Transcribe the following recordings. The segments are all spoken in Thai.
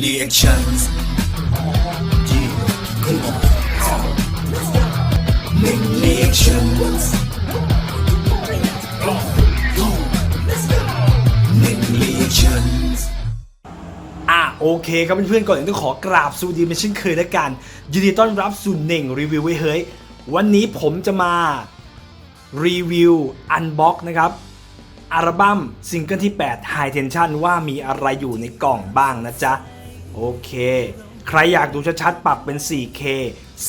reactions. Yeah, come on. Make reactions. Make reactions. อะโอเคครับเพื่อนๆก่อนอื่นต้องขอกราบสวัสดีเป็นเช่นเคยและกัน ยินดีต้อนรับสู่เน่งรีวิวไว้เฮ้ย วันนี้ผมจะมารีวิวอันบ็อกนะครับอัลบั้มซิงเกิลที่ 8 High Tension ว่ามีอะไรอยู่ในกล่องบ้างนะจ๊ะ โอเค ใครอยากดูชัดๆ ปรับเป็น 4K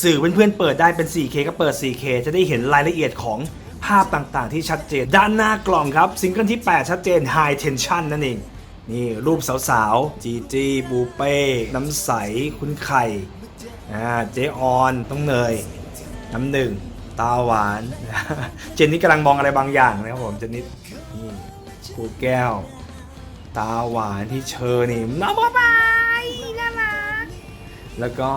สื่อเพื่อนๆเปิดได้เป็น 4K ก็เปิด 4K จะได้เห็นรายละเอียดของภาพต่างๆ ที่ชัดเจน ด้านหน้ากล่องครับซิงเกิลที่ 8 ชัดเจน High Tension นั่นเอง นี่รูปสาวๆ จีจีบูเป้ น้ำใส คุณไข่อ่าเจออนต้องเนย น้ำหนึ่ง ตาหวาน เจนนี่กำลังมองอะไรบางอย่างนะครับผมเจนนี่นี่ครูแก้ว ตาหวานที่เชอร์นี่น้องบายน่า แล้วก็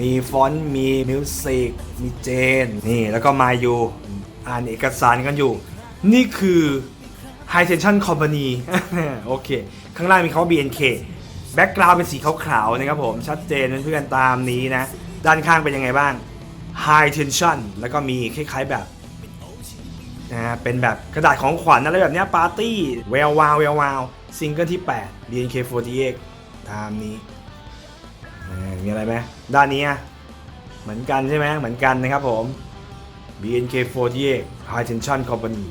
มีฟอนต์มีมิวสิกมีเจน นี่ แล้วก็มาอยู่อ่านเอกสารกันอยู่ นี่คือ High Tension Company โอเค ข้างล่างมีคำว่า BNK แบ็กกราวด์เป็นสีขาวๆนะครับผม ชัดเจนเพื่อนๆตามนี้นะ ด้านข้างเป็นยังไงบ้าง High Tension แล้วก็มีคล้ายๆแบบนะฮะเป็นแบบกระดาษของขวัญอะไรแบบนี้ปาร์ตี้แวววาวแวววาวซิงเกิลที่ 8 BNK48 ตามนี้ มีอะไรไหมด้านนี้เหมือนกันใช่ไหมเหมือนกันนะครับผม BNK48 High Tension Company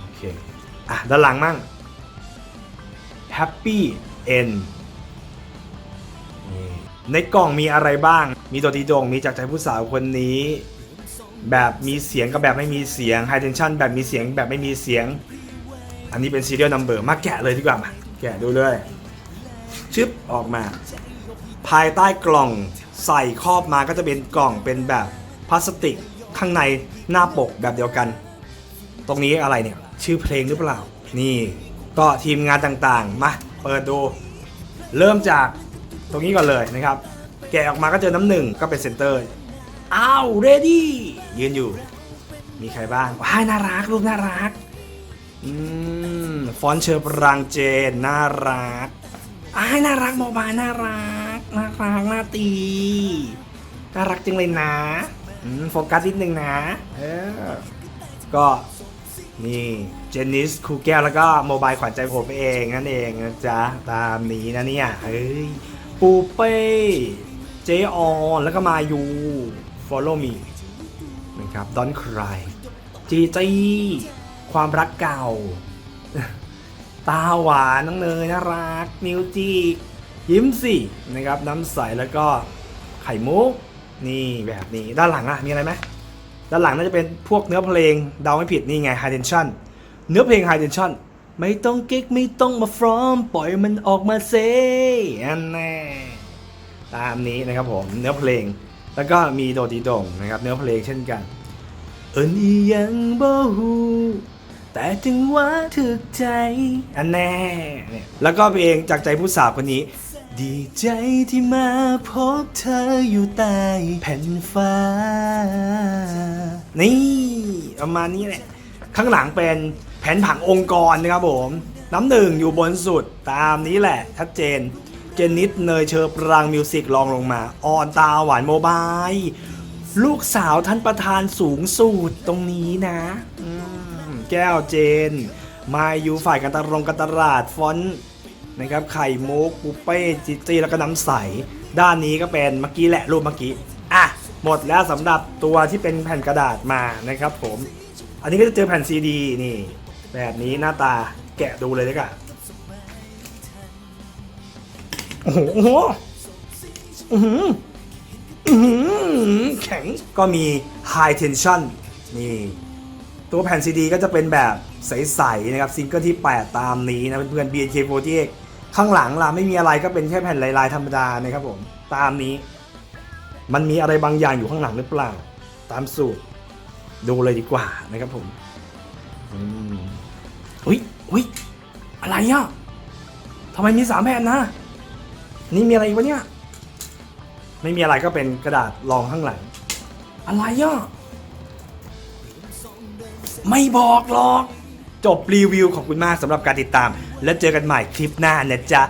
โอเค อะ ด้านหลังมั่ง Happy End นี่ในกล่องมีอะไรบ้าง มีตัวดีดง มีจากใจผู้สาวคนนี้ แบบมีเสียงกับแบบไม่มีเสียง High Tension แบบมีเสียงแบบไม่มีเสียง อันนี้เป็น Serial Number มาแกะเลยดีกว่ามาแกะดูเลยชึบออกมา ภายใต้กล่องใส่ครอบมาก็จะเป็นกล่องเป็นแบบพลาสติกข้างในหน้าปกแบบเดียวกัน ตรงนี้อะไรเนี่ย ชื่อเพลงหรือเปล่า นี่ก็ทีมงานต่างๆ มาเปิดดู เริ่มจากตรงนี้ก่อนเลยนะครับ แกะออกมาก็เจอน้ำหนึ่งก็เป็นเซนเตอร์อ้าวเรดี้ยืนอยู่ มีใครบ้างว้ายน่ารักรูปน่ารักอืมฟอนต์เชอร์ปรางเจนน่ารักอ้ายน่ารักโมบายน่ารัก น่ารักน่าตีน่ารักจริงเลยนะอืมโฟกัสนิดนึงนะเออก็นี่เจนนิสครูแก้วแล้วก็โมบายขวัญใจผมเองนั่นเองนะจ๊ะ ตามนี้นะเนี่ยเฮ้ยปูเป้เจออนแล้วก็มายู follow me นะครับ don't cry จีจีความรักเก่า ตาหวานน้องเนยน่ารัก มิวจิ ยิ้มสินะครับน้ำใสแล้วก็ไข่มุกนี่แบบนี้ด้านหลังอะมีอะไรไหมด้านหลังน่าจะเป็นพวกเนื้อเพลงเดาไม่ผิดนี่ไง High Tension เนื้อเพลง High Tension ไม่ต้องเก๊กไม่ต้องมาฟรอมปล่อยมันออกมาเซอันแน่ตามนี้นะครับผมเนื้อเพลงแล้วก็มีโดดีโด่งนะครับเนื้อเพลงเช่นกันเอินอียังบ่ฮูแต่ถึงว่าถึกใจอันแน่เนี่ยแล้วก็เพลงจากใจผู้สาวคนนี้ ดีใจที่มาพบเธออยู่ใต้แผ่นฟ้า นี่ประมาณนี้แหละ ข้างหลังเป็นแผนผังองค์กรนะครับผม น้ำหนึ่งอยู่บนสุดตามนี้แหละชัดเจน เจนนิดเนยเชอร์ปรางมิวสิกลองลงมา ออนตาหวานโมบายลูกสาวท่านประธานสูงสุดตรงนี้นะแก้วเจน มาอยู่ฝ่ายการตลงการตลาดฟอนต์ นะครับไข่มุกปุเป้จิจี้แล้วก็น้ำใส ด้านนี้ก็เป็นเมื่อกี้แหละรูปเมื่อกี้อะหมดแล้วสำหรับตัวที่เป็นแผ่นกระดาษมานะครับผม อันนี้ก็จะเจอแผ่นซีดีนี่ แบบนี้หน้าตาแกะดูเลยดีกว่าโอ้โหโอ้โหอื้อหืออื้อหือแข็งก็มี High Tension นี่ ตัวแผ่นซีดีก็จะเป็นแบบใส ๆ นะครับ ซิงเกิลที่ 8 ตามนี้นะเพื่อนๆ BNK48 ข้างหลังล่ะไม่มีอะไรก็เป็นแค่แผ่นลายๆธรรมดานะครับผมตามนี้ มันมีอะไรบางอย่างอยู่ข้างหลังหรือเปล่า ตามสูตร ดูเลยดีกว่านะครับผมอืมอุ้ยอุ้ยอะไรอะทำไมมีสามแผ่นนะ นี่มีอะไรอีกวะเนี่ย ไม่มีอะไรก็เป็นกระดาษรองข้างหลัง อะไรอะไม่บอกหรอก จบรีวิวขอบคุณมากสำหรับการติดตาม แล้วเจอกันใหม่คลิปหน้านะจ๊ะ